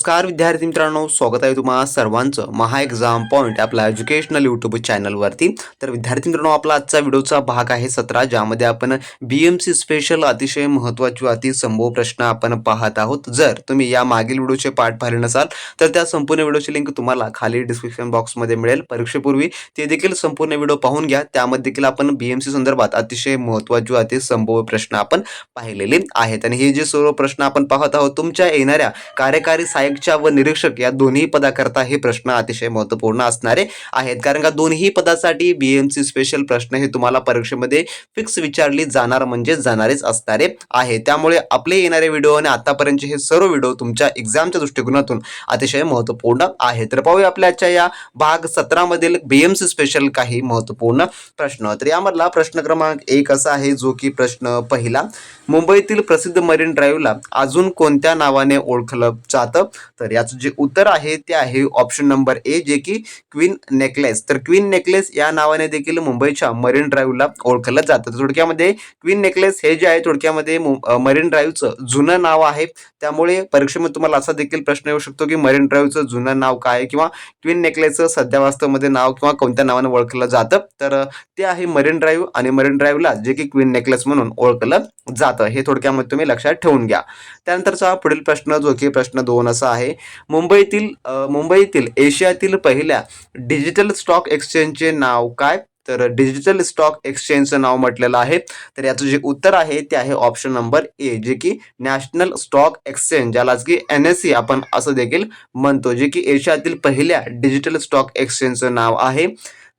नमस्कार विद्यार्थी मित्रांनो. स्वागत आहे तुम्हाला सर्वांचं. महा एक्झाम पॉईंट आपल्या एज्युकेशनल यूट्यूब चॅनलवरती तर विद्यार्थी मित्रांनो आपला आजचा व्हिडिओचा भाग आहे सतरा ज्यामध्ये आपण बी एम सी स्पेशल अतिशय महत्त्वाचे अतिसंभव प्रश्न आपण पाहत आहोत. जर तुम्ही या मागील व्हिडिओचे पाठ पाहिले नसाल तर त्या संपूर्ण व्हिडिओची लिंक तुम्हाला खाली डिस्क्रिप्शन बॉक्समध्ये मिळेल. परीक्षेपूर्वी ते देखील संपूर्ण व्हिडिओ पाहून घ्या. त्यामध्ये देखील आपण बी एम सी संदर्भात अतिशय महत्त्वाचे अतिसंभव प्रश्न आपण पाहिलेले आहेत. आणि हे जे सर्व प्रश्न आपण पाहत आहोत तुमच्या येणाऱ्या कार्यकारी सहाय्यकच्या व निरीक्षक या दोन्ही पदाकरता हे प्रश्न अतिशय महत्त्वपूर्ण असणारे आहेत. कारण का दोन्ही पदासाठी बी एम सी स्पेशल प्रश्न हे तुम्हाला परीक्षेमध्ये फिक्स विचारली जाणार म्हणजे जाणारेच असणारे आहे. त्यामुळे आपले येणारे व्हिडिओ आणि आतापर्यंतचे हे सर्व व्हिडिओ तुमच्या एक्झामच्या दृष्टिकोनातून अतिशय महत्त्वपूर्ण आहे तर पाहूया आपल्याच्या या भाग सतरामधील बी एम सी स्पेशल काही महत्त्वपूर्ण प्रश्न. तर यामधला प्रश्न क्रमांक एक असा आहे जो की प्रश्न पहिला. मुंबईतील प्रसिद्ध मरीन ड्राईव्हला अजून कोणत्या नावाने ओळखलं जातं? तर याचं जे उत्तर आहे ते आहे ऑप्शन नंबर ए जे की क्वीन नेकलेस तर क्वीन नेकलेस या नावाने देखील मुंबईच्या मरीन ड्राईव्हला ओळखलं जातं. तर थोडक्यामध्ये क्वीन नेकलेस हे जे आहे थोडक्यामध्ये मरीन ड्राईव्हचं जुनं नाव आहे. त्यामुळे परीक्षेमध्ये तुम्हाला असा देखील प्रश्न येऊ शकतो की मरीन ड्राईव्हचं जुनं नाव काय आहे किंवा क्वीन नेकलेसचं सध्या वास्तवमध्ये नाव किंवा कोणत्या नावाने ओळखलं जातं. तर ते आहे मरीन ड्राईव्ह आणि मरीन ड्राईव्हला जे की क्वीन नेकलेस म्हणून ओळखलं जातं. हे थोडक्यामध्ये तुम्ही लक्षात ठेवून घ्या. त्यानंतरचा पुढील प्रश्न जो की प्रश्न दोन असा आहे. मुंबईतील मुंबईतील एशियातील पहिल्या डिजिटल स्टॉक एक्सचेंजचे नाव काय? तर डिजिटल स्टॉक एक्सचेंजचं नाव म्हटलेलं आहे. तर याचं जे उत्तर आहे ते आहे ऑप्शन नंबर ए जे की नॅशनल स्टॉक एक्सचेंज. ज्यालाच की एन एस सी आपण असं देखील म्हणतो जे की एशियातील पहिल्या डिजिटल स्टॉक एक्सचेंजचं नाव आहे.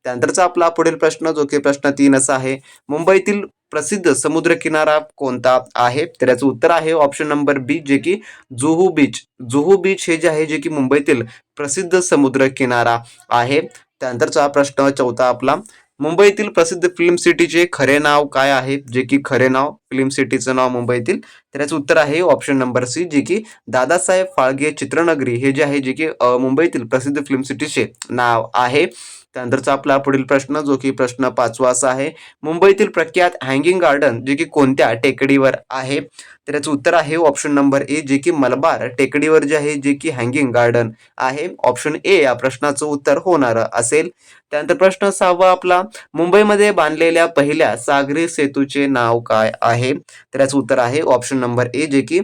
त्यानंतरचा आपला पुढील प्रश्न जो की प्रश्न तीन असा आहे मुंबईतील प्रसिद्ध समुद्रकिनारा कोणता आहे? तर याचं उत्तर आहे ऑप्शन नंबर बी जे की जुहू बीच जुहू बीच हे जे आहे जे की मुंबईतील प्रसिद्ध समुद्र किनारा आहे. त्यानंतरचा प्रश्न चौथा आपला मुंबईतील प्रसिद्ध फिल्म सिटीचे खरे नाव काय आहे? जे की खरे नाव फिल्म सिटीचं नाव मुंबईतील. तर याचं उत्तर आहे ऑप्शन नंबर सी जे की दादासाहेब फाळगे चित्रनगरी हे जे आहे जे की मुंबईतील प्रसिद्ध फिल्म सिटीचे नाव आहे. त्यानंतरचा आपला पुढील प्रश्न जो की प्रश्न पाचवा असा आहे मुंबईतील प्रख्यात हँगिंग गार्डन जे की कोणत्या टेकडीवर आहे? तर याचं उत्तर आहे ऑप्शन नंबर ए जे की मलबार टेकडीवर जे आहे जे की हँगिंग गार्डन आहे. ऑप्शन ए या प्रश्नाचं उत्तर होणार असेल. त्यानंतर प्रश्न सहावा आपला मुंबईमध्ये बांधलेल्या पहिल्या सागरी सेतूचे नाव काय आहे? तर याचं उत्तर आहे ऑप्शन नंबर ए जे की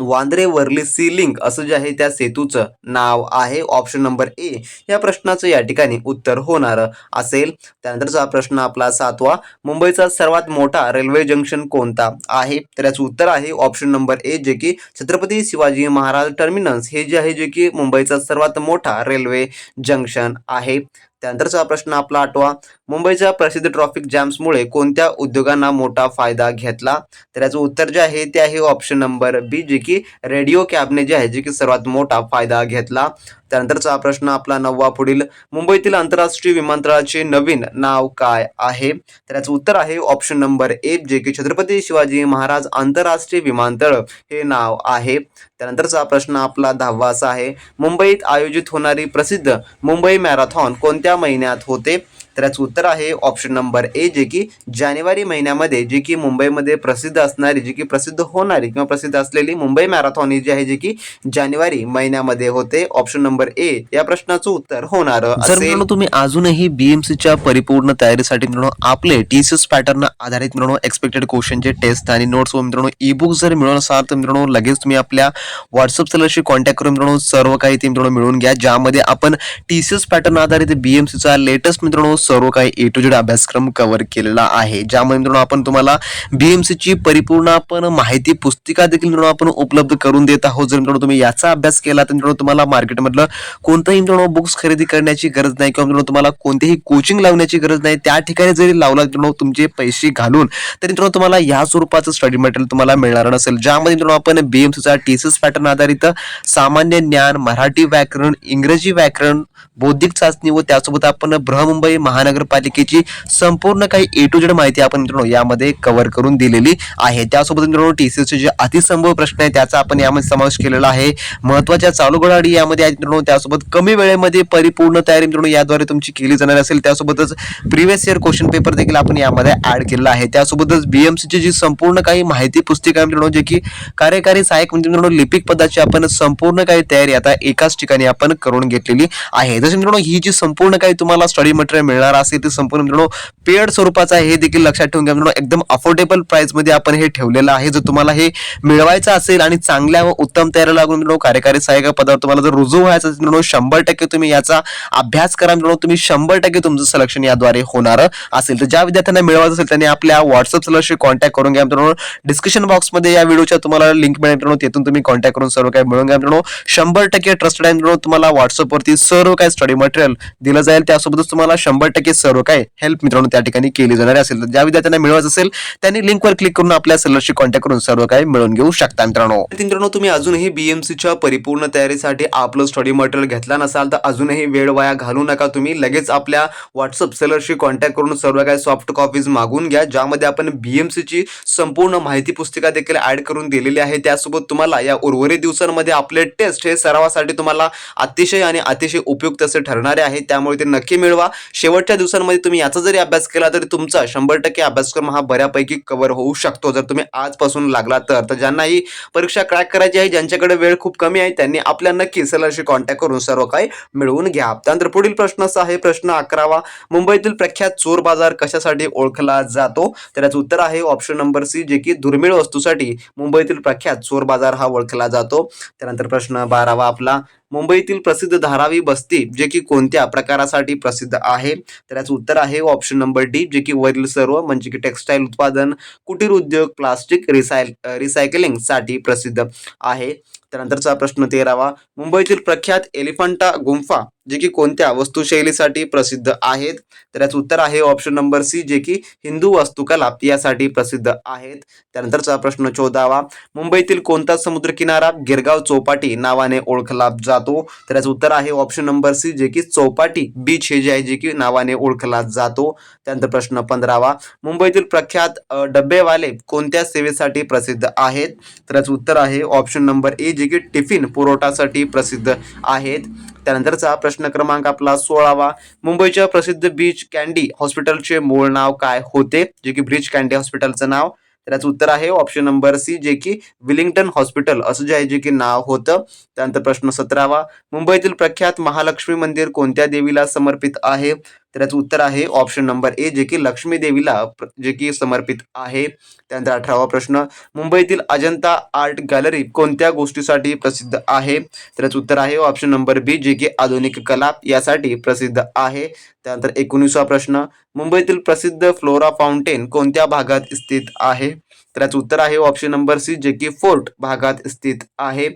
वांद्रे वर्ली सी लिंक असं जे आहे त्या सेतूचं नाव आहे. ऑप्शन नंबर ए या प्रश्नाचं या ठिकाणी उत्तर होणार असेल. त्यानंतरचा प्रश्न आपला सातवा मुंबईचा सर्वात मोठा रेल्वे जंक्शन कोणता आहे? तर याचं उत्तर आहे ऑप्शन नंबर ए जे की छत्रपती शिवाजी महाराज टर्मिनस हे जे आहे जे की मुंबईचा सर्वात मोठा रेल्वे जंक्शन आहे. त्यानंतरचा प्रश्न आपला आठवा. मुंबईच्या प्रसिद्ध ट्रॉफिक जॅम्समुळे कोणत्या उद्योगांना मोठा फायदा घेतला? तर याचं उत्तर जे आहे ते आहे ऑप्शन नंबर बी जे की रेडिओ कॅबने जे आहे जे की सर्वात मोठा फायदा घेतला. त्यानंतरचा प्रश्न आपला नववा पुढील. मुंबईतील आंतरराष्ट्रीय विमानतळाचे नवीन नाव काय आहे? तर याचं उत्तर आहे ऑप्शन नंबर ए जे की छत्रपती शिवाजी महाराज आंतरराष्ट्रीय विमानतळ हे नाव आहे. त्यानंतरचा प्रश्न आपला दहावा असा आहे. मुंबईत आयोजित होणारी प्रसिद्ध मुंबई मॅरेथॉन कोणत्या महिन्यात होते? तर याचं उत्तर आहे ऑप्शन नंबर ए जे की जानेवारी महिन्यामध्ये जे की मुंबईमध्ये प्रसिद्ध असणारी जी की प्रसिद्ध होणारी किंवा प्रसिद्ध असलेली मुंबई मॅरेथॉन ही जी आहे जी की जानेवारी महिन्यामध्ये होते. ऑप्शन नंबर ए या प्रश्नाचं उत्तर होणार जर तुम्ही अजूनही बीएमसीच्या परिपूर्ण तयारीसाठी मित्रांनो आपले टी सी एस पॅटर्न आधारित मित्रांनो एक्सपेक्टेड क्वेश्चनचे टेस्ट आणि नोट्स व मित्रांनो ई बुक जर मिळवून असाल तर मित्रांनो लगेच तुम्ही आपल्या व्हॉट्सअप सेलरशी कॉन्टॅक्ट करून मित्रांनो सर्व काही ते मित्रांनो मिळवून घ्या. ज्यामध्ये आपण टी सी एस पॅटर्न आधारित बीएमसीचा लेटेस्ट मित्रांनो सर्व काही ए टू जेड अभ्यासक्रम कव्हर केलेला आहे. ज्यामध्ये मित्रांनो आपण तुम्हाला बीएमसीची परिपूर्ण आपण माहिती पुस्तिका देखील मित्रांनो आपण उपलब्ध करून देत आहोत. जर मित्रांनो तुम्ही याचा अभ्यास केला तर मित्रांनो तुम्हाला मार्केटमधलं कोणतंही मित्रांनो बुक्स खरेदी करण्याची गरज नाही किंवा मित्रांनो तुम्हाला कोणतेही कोचिंग लावण्याची गरज नाही. त्या ठिकाणी जरी लावला मित्रांनो तुमचे पैसे घालून तरी मित्रांनो तुम्हाला या स्वरूपाचं स्टडी मटेरियल तुम्हाला मिळणार नसेल. ज्यामध्ये मित्रांनो आपण बीएमसीचा टीसीएस पॅटर्न आधारित सामान्य ज्ञान मराठी व्याकरण इंग्रजी व्याकरण बौद्धिक चाचणी व त्यासोबत आपण बृहमुंबई महानगरपालिकेची संपूर्ण काही ए टू जेड माहिती आपण मित्रांनो यामध्ये कव्हर करून दिलेली आहे. त्यासोबत मित्रांनो टी सी जे अतिसंभव प्रश्न आहे त्याचा आपण यामध्ये समावेश केलेला आहे. महत्त्वाच्या चालू घडाडी यामध्ये आहेत मित्रांनो त्यासोबत कमी वेळेमध्ये परिपूर्ण तयारी मित्रांनो याद्वारे तुमची केली जाणार असेल. त्यासोबतच प्रिव्हियस इयर क्वेश्चन पेपर देखील आपण यामध्ये ऍड केलेला आहे. त्यासोबतच बीएमसीची जी संपूर्ण काही माहिती पुस्तिका आहे मित्रांनो जे की कार्यकारी सहाय्यक म्हणजे मित्रांनो लिपिक पदाची आपण संपूर्ण काही तयारी आता एकाच ठिकाणी आपण करून घेतलेली आहे. जसं मित्रांनो ही जी संपूर्ण काही तुम्हाला स्टडी मटेरियल मिळणार असेल ते संपूर्ण मित्रांनो पेड स्वरूपाचं आहे हे देखील लक्षात ठेवून घ्या. मित्रांनो एकदम अफोर्डेबल प्राइसमध्ये आपण हे ठेवलेलं आहे. जर तुम्हाला हे मिळवायचं असेल आणि चांगल्या व उत्तम तयारी लागून मित्रांनो कार्यकारी सहाय्यक पदावर तुम्हाला जर रुजू व्हायचं असेल मित्रांनो शंभर टक्के तुम्ही याचा अभ्यास करा. मित्रांनो तुम्ही शंभर टक्के तुमचं सिलेक्शन याद्वारे होणार असेल. तर ज्या विद्यार्थ्यांना मिळवायचं असेल त्यांनी आपल्या व्हॉट्सअप सलशी कॉन्टॅक्ट करून घ्या. मित्रांनो डिस्क्रिप्शन बॉक्समध्ये या व्हिडिओच्या तुम्हाला लिंक मिळेल. मित्रांनो तिथून तुम्ही कॉन्टॅक्ट करून सर्व काही मिळून घ्या. मित्रांनो शंभर टक्के ट्रस्टेड आहे. मित्रांनो तुम्हाला व्हॉट्सअपवरती सर्व काही स्टडी मटेरियल दिलं जाईल. त्यासोबतच तुम्हाला शंभर टक्के सर्व काही हेल्प मित्रांनो त्या ठिकाणी केली जाणार असेल तर ज्या विद्यार्थ्यांना मिळवायचं असेल त्यांनी लिंकवर क्लिक करून आपल्या सेलरशी कॉन्टॅक्ट करून सर्व काही मिळवून घेऊ शकता मित्रांनो. मित्रांनो तुम्ही अजूनही बीएमसीच्या परिपूर्ण तयारीसाठी आपलं स्टडी मटेरियल घेतला नसाल तर अजूनही वेळ वाया घालू नका तुम्ही. लगेच आपल्या व्हॉट्सअप सेलरशी कॉन्टॅक्ट करून सर्व काही सॉफ्ट कॉपीज मागून घ्या. ज्यामध्ये आपण बीएमसीची संपूर्ण माहिती पुस्तिका देखील ऍड करून दिलेली आहे. त्यासोबत तुम्हाला या उर्वरित दिवसांमध्ये आपले टेस्ट हे सरावासाठी तुम्हाला अतिशय आणि अतिशय उपयुक्त असे ठरणारे आहे. त्यामुळे ते नक्की मिळवा. शेवटच्या दिवसांमध्ये तुम्ही याचा जरी अभ्यास केला तरी तुमचा शंभर टक्के अभ्यासक्रम हा बऱ्यापैकी कव्हर होऊ शकतो. जर तुम्ही आजपासून लागला तर तर ज्यांना ही परीक्षा क्रॅक करायची आहे ज्यांच्याकडे वेळ खूप कमी आहे त्यांनी आपल्या नक्की सलरशी कॉन्टॅक्ट करून सर्व काही मिळवून घ्या. त्यानंतर पुढील प्रश्न असा आहे प्रश्न अकरावा. मुंबईतील प्रख्यात चोर बाजार कशासाठी ओळखला जातो? तर याचं उत्तर आहे ऑप्शन नंबर सी जे की दुर्मिळ वस्तूसाठी मुंबईतील प्रख्यात चोर बाजार हा ओळखला जातो. त्यानंतर प्रश्न बारावा आपला. मुंबईतील प्रसिद्ध धारावी बस्ती जे की कोणत्या प्रकारासाठी प्रसिद्ध आहे? तर याचं उत्तर आहे ऑप्शन नंबर डी जे की वरील सर्व म्हणजे की टेक्स्टाईल उत्पादन कुटीर उद्योग प्लास्टिक रिसाय रिसायकलिंगसाठी प्रसिद्ध आहे. त्यानंतरचा प्रश्न तेरावा. मुंबईतील प्रख्यात एलिफंटा गुंफा जे की कोणत्या वस्तुशैलीसाठी प्रसिद्ध आहेत? तर याचं उत्तर आहे ऑप्शन नंबर सी जे की हिंदू वास्तुकला यासाठी प्रसिद्ध आहेत. त्यानंतरचा प्रश्न चौदावा. मुंबईतील कोणता समुद्रकिनारा गिरगाव चौपाटी नावाने ओळखला जातो? तर याचं उत्तर आहे ऑप्शन नंबर सी जे की चौपाटी बीच हे जे आहे जे की नावाने ओळखला जातो. त्यानंतर प्रश्न पंधरावा. मुंबईतील प्रख्यात डब्बेवाले कोणत्या सेवेसाठी प्रसिद्ध आहेत? तर याचं उत्तर आहे ऑप्शन नंबर ए जे की टिफिन पुरवठासाठी प्रसिद्ध आहेत. त्यानंतरचा प्रश्न क्रमांक आपला सोळावा. मुंबईच्या प्रसिद्ध बीच कॅन्डी हॉस्पिटलचे मूळ नाव काय होते? जे की ब्रिज कॅन्डी हॉस्पिटलचं नाव. त्याचं उत्तर आहे ऑप्शन नंबर सी जे की विलिंग्टन हॉस्पिटल असं जे आहे जे की नाव होतं. त्यानंतर प्रश्न सतरावा. मुंबईतील प्रख्यात महालक्ष्मी मंदिर कोणत्या देवीला समर्पित आहे? तर याचं उत्तर आहे ऑप्शन नंबर ए जे की लक्ष्मी देवीला प्र- जे की समर्पित आहे. त्यानंतर अठरावा प्रश्न मुंबईतील अजंता आर्ट गॅलरी कोणत्या गोष्टीसाठी प्रसिद्ध आहे? तर याचं उत्तर आहे ऑप्शन नंबर बी जे की आधुनिक कला यासाठी प्रसिद्ध आहे. त्यानंतर एकोणीसवा प्रश्न मुंबईतील प्रसिद्ध फ्लोरा फाउंटेन कोणत्या भागात स्थित आहे? तर याचं उत्तर आहे ऑप्शन नंबर सी जे की फोर्ट भागात स्थित आहे.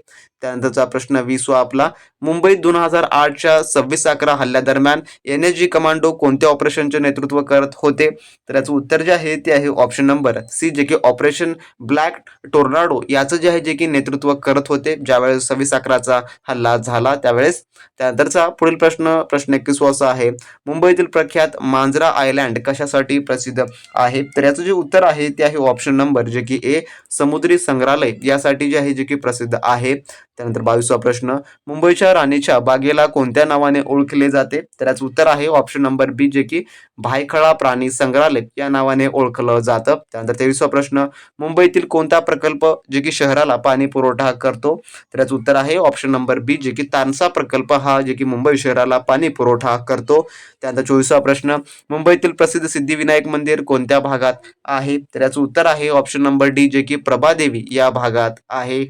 त्यानंतरचा प्रश्न वीसवा आपला. मुंबईत दोन हजार आठच्या सव्वीस अकरा हल्ल्यादरम्यान एन एस जी कमांडो कोणत्या ऑपरेशनचे नेतृत्व करत होते? तर याचं उत्तर जे आहे ते आहे ऑप्शन नंबर सी जे की ऑपरेशन ब्लॅक टोर्नाडो याचं जे आहे जे की नेतृत्व करत होते ज्यावेळेस सव्वीस अकराचा हल्ला झाला त्यावेळेस. त्यानंतरचा पुढील प्रश्न प्रश्न एकवीसवा असा आहे. मुंबईतील प्रख्यात मांजरा आयलँड कशासाठी प्रसिद्ध आहे? तर याचं जे उत्तर आहे ते आहे ऑप्शन नंबर जे की ए समुद्री संग्रहालय. यासाठी जे आहे जे की प्रसिद्ध आहे. त्यानंतर बावीसवा प्रश्न मुंबईच्या राणीच्या बागेला कोणत्या नावाने ओळखले जाते? तर याचं उत्तर आहे ऑप्शन नंबर बी जे की भायखळा प्राणी संग्रहालय या नावाने ओळखलं जातं. त्यानंतर तेवीसवा प्रश्न मुंबईतील कोणता प्रकल्प जे की शहराला पाणी पुरवठा करतो? तर याचं उत्तर आहे ऑप्शन नंबर बी जे की तानसा प्रकल्प हा जे की मुंबई शहराला पाणी पुरवठा करतो. त्यानंतर चोवीसवा प्रश्न मुंबईतील प्रसिद्ध सिद्धिविनायक मंदिर कोणत्या भागात आहे? तर याचं उत्तर आहे ऑप्शन नंबर डी जे की प्रभादेवी या भागात आहे.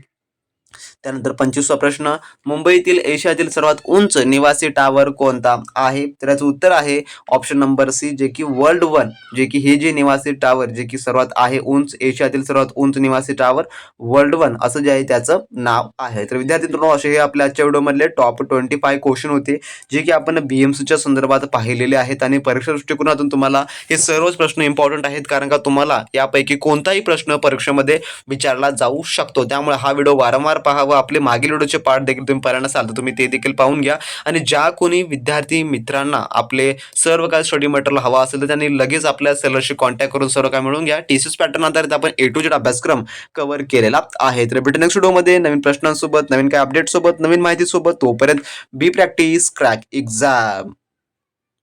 त्यानंतर पंचवीसवा प्रश्न मुंबईतील एशियातील सर्वात उंच निवासी टावर कोणता आहे? तर याचं उत्तर आहे ऑप्शन नंबर सी जे की वर्ल्ड वन जे की हे जे निवासी टावर जे की सर्वात आहे उंच एशियातील सर्वात उंच निवासी टावर वर्ल्ड वन असं जे आहे त्याचं नाव आहे. तर विद्यार्थी मित्रांनो असे हे आपल्या आजच्या व्हिडिओमधले टॉप ट्वेंटी फाय क्वेश्चन होते जे की आपण बी एम सीच्या संदर्भात पाहिलेले आहेत आणि परीक्षा दृष्टिकोनातून तुम्हाला हे सर्वच प्रश्न इम्पॉर्टंट आहेत कारण का तुम्हाला यापैकी कोणताही प्रश्न परीक्षेमध्ये विचारला जाऊ शकतो. त्यामुळे हा व्हिडिओ वारंवार पहा व आपले मागील व्हिडिओचे पार्ट देखील तुम्ही पाहिला नसाल तर तुम्ही ते देखील पाहून घ्या. आणि ज्या कोणी विद्यार्थी मित्रांना आपले सर्व काही स्टडी मटेरियल हवा असेल तर त्यांनी लगेच आपल्या सेलरशी कॉन्टॅक्ट करून सर्व काय मिळून घ्या. टी सी एस पॅटर्न आधारित आपण ए टू जेड अभ्यासक्रम कव्हर केलेला आहे. तर भेटू नेक्स्ट व्हिडिओमध्ये. नवीन प्रश्नांसोबत नवीन काही अपडेट सोबत नवीन माहितीसोबत तोपर्यंत बी प्रॅक्टिस क्रॅक एक्झाम